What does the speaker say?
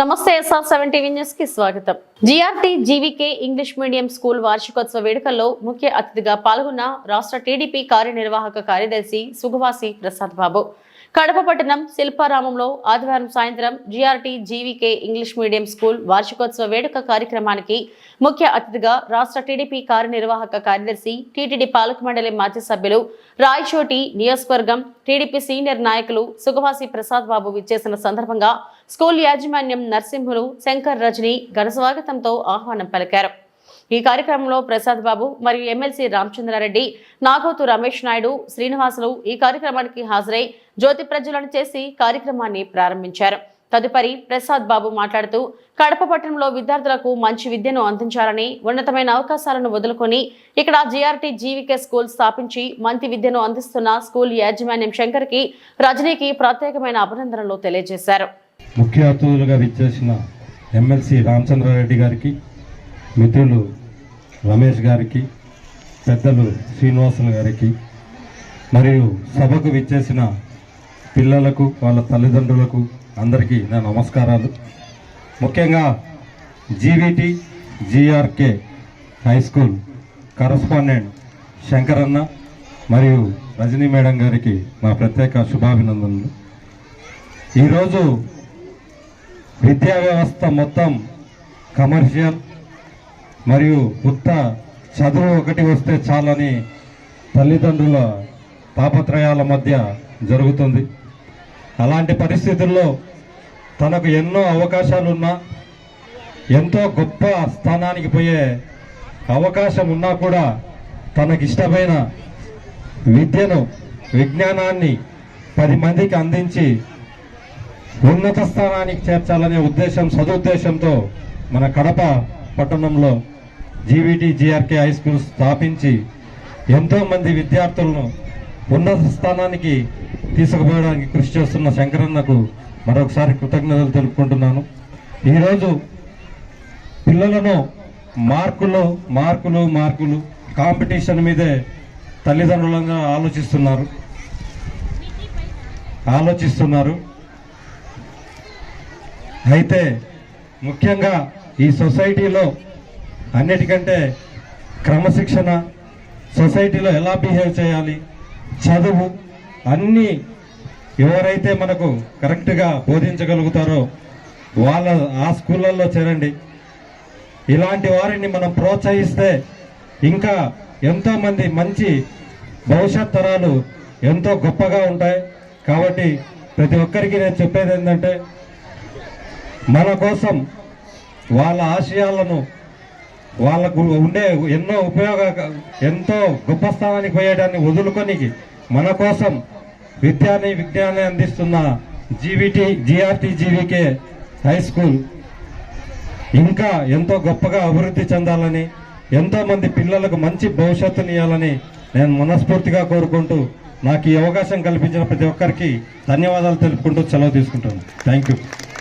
నమస్తే SR seven TV న్యూస్కి స్వాగతం. GRT GVK English medium school వార్షికోత్సవ వేడుకల్లో ముఖ్య అతిథిగా పాల్గొన్న రాష్ట్ర టీడీపీ కార్యనిర్వాహక కార్యదర్శి సుగవాసి ప్రసాద్ బాబు. కడప పట్టణం శిల్పారామంలో ఆదివారం సాయంత్రం GRT GVK English medium school వార్షికోత్సవ వేడుక కార్యక్రమానికి ముఖ్య అతిథిగా రాష్ట్ర టీడీపీ కార్యనిర్వాహక కార్యదర్శి టీటీడీ పాలక మండలి మాజీ సభ్యులు రాయచోటి నియోజకవర్గం టీడీపీ సీనియర్ నాయకులు సుగవాసి ప్రసాద్ బాబు విచ్చేసిన సందర్భంగా స్కూల్ యాజమాన్యం నరసింహులు శంకర్ రజని ఘనస్వాగతంతో ఆహ్వానం పలికారు. ఈ కార్యక్రమంలో ప్రసాద్ బాబు మరియు ఎమ్మెల్సీ రామచంద్రారెడ్డి నాగోతు రమేష్ నాయుడు శ్రీనివాసులు ఈ కార్యక్రమానికి హాజరై జ్యోతి ప్రజ్వలన చేసి కార్యక్రమాన్ని ప్రారంభించారు. తదుపరి ప్రసాద్ బాబు మాట్లాడుతూ కడప పట్టణంలో విద్యార్థులకు మంచి విద్యను అందించాలని ఉన్నతమైన అవకాశాలను వదులుకొని ఇక్కడ జీఆర్టీ జీవికే స్కూల్ స్థాపించి మంచి విద్యను అందిస్తున్న స్కూల్ యాజమాన్యం శంకర్కి రజనీకి ప్రత్యేకమైన అభినందనలు తెలియజేశారు. ముఖ్య అతిథులుగా విచ్చేసిన ఎమ్మెల్సీ రామచంద్రారెడ్డి గారికి మిత్రులు రమేష్ గారికి పెద్దలు శ్రీనివాసులు గారికి మరియు సభకు విచ్చేసిన పిల్లలకు వాళ్ళ తల్లిదండ్రులకు అందరికీ నా నమస్కారాలు. ముఖ్యంగా GVT GRK high school correspondent Shankaranna మరియు రజనీ మేడం గారికి నా ప్రత్యేక శుభాభినందనలు. ఈరోజు విద్యా వ్యవస్థ మొత్తం కమర్షియల్ మరియు ఉత్త చదువు ఒకటి వస్తే చాలని తల్లిదండ్రుల తాపత్రయాల మధ్య జరుగుతుంది. అలాంటి పరిస్థితుల్లో తనకు ఎన్నో అవకాశాలున్నా ఎంతో గొప్ప స్థానానికి పోయే అవకాశం ఉన్నా కూడా తనకిష్టమైన విద్యను విజ్ఞానాన్ని పది మందికి అందించి ఉన్నత స్థానానికి చేర్చాలనే ఉద్దేశం సదుద్దేశంతో మన కడప పట్టణంలో జీవీటీ జీఆర్కే హై స్కూల్ స్థాపించి ఎంతో మంది విద్యార్థులను ఉన్నత స్థానానికి తీసుకుపోవడానికి కృషి చేస్తున్న శంకరన్నకు మరొకసారి కృతజ్ఞతలు తెలుపుకుంటున్నాను. ఈరోజు పిల్లలను మార్కులు మార్కులు మార్కులు కాంపిటీషన్ మీదే తల్లిదండ్రులంగా ఆలోచిస్తున్నారు. ఆలోచిస్తున్నారు. అయితే ముఖ్యంగా ఈ సొసైటీలో అన్నిటికంటే క్రమశిక్షణ సొసైటీలో ఎలా బిహేవ్ చేయాలి చదువు అన్నీ ఎవరైతే మనకు కరెక్ట్గా బోధించగలుగుతారో వాళ్ళ ఆ స్కూళ్ళల్లో చేరండి. ఇలాంటి వారిని మనం ప్రోత్సహిస్తే ఇంకా ఎంతోమంది మంచి భవిష్యత్ తరాలు ఎంతో గొప్పగా ఉంటాయి. కాబట్టి ప్రతి ఒక్కరికి నేను చెప్పేది ఏంటంటే మన కోసం వాళ్ళ ఆశయాలను వాళ్ళకు ఉండే ఎన్నో ఉపయోగ ఎంతో గొప్ప స్థానానికి పోయేటాన్ని వదులుకొని మన కోసం విద్యాన్ని విజ్ఞానాన్ని అందిస్తున్న GVT GRT GVK high school ఇంకా ఎంతో గొప్పగా అభివృద్ధి చెందాలని ఎంతో మంది పిల్లలకు మంచి భవిష్యత్తుని ఇవ్వాలని నేను మనస్ఫూర్తిగా కోరుకుంటూ నాకు ఈ అవకాశం కల్పించిన ప్రతి ఒక్కరికి ధన్యవాదాలు తెలుపుకుంటూ సెలవు తీసుకుంటాను థ్యాంక్ యూ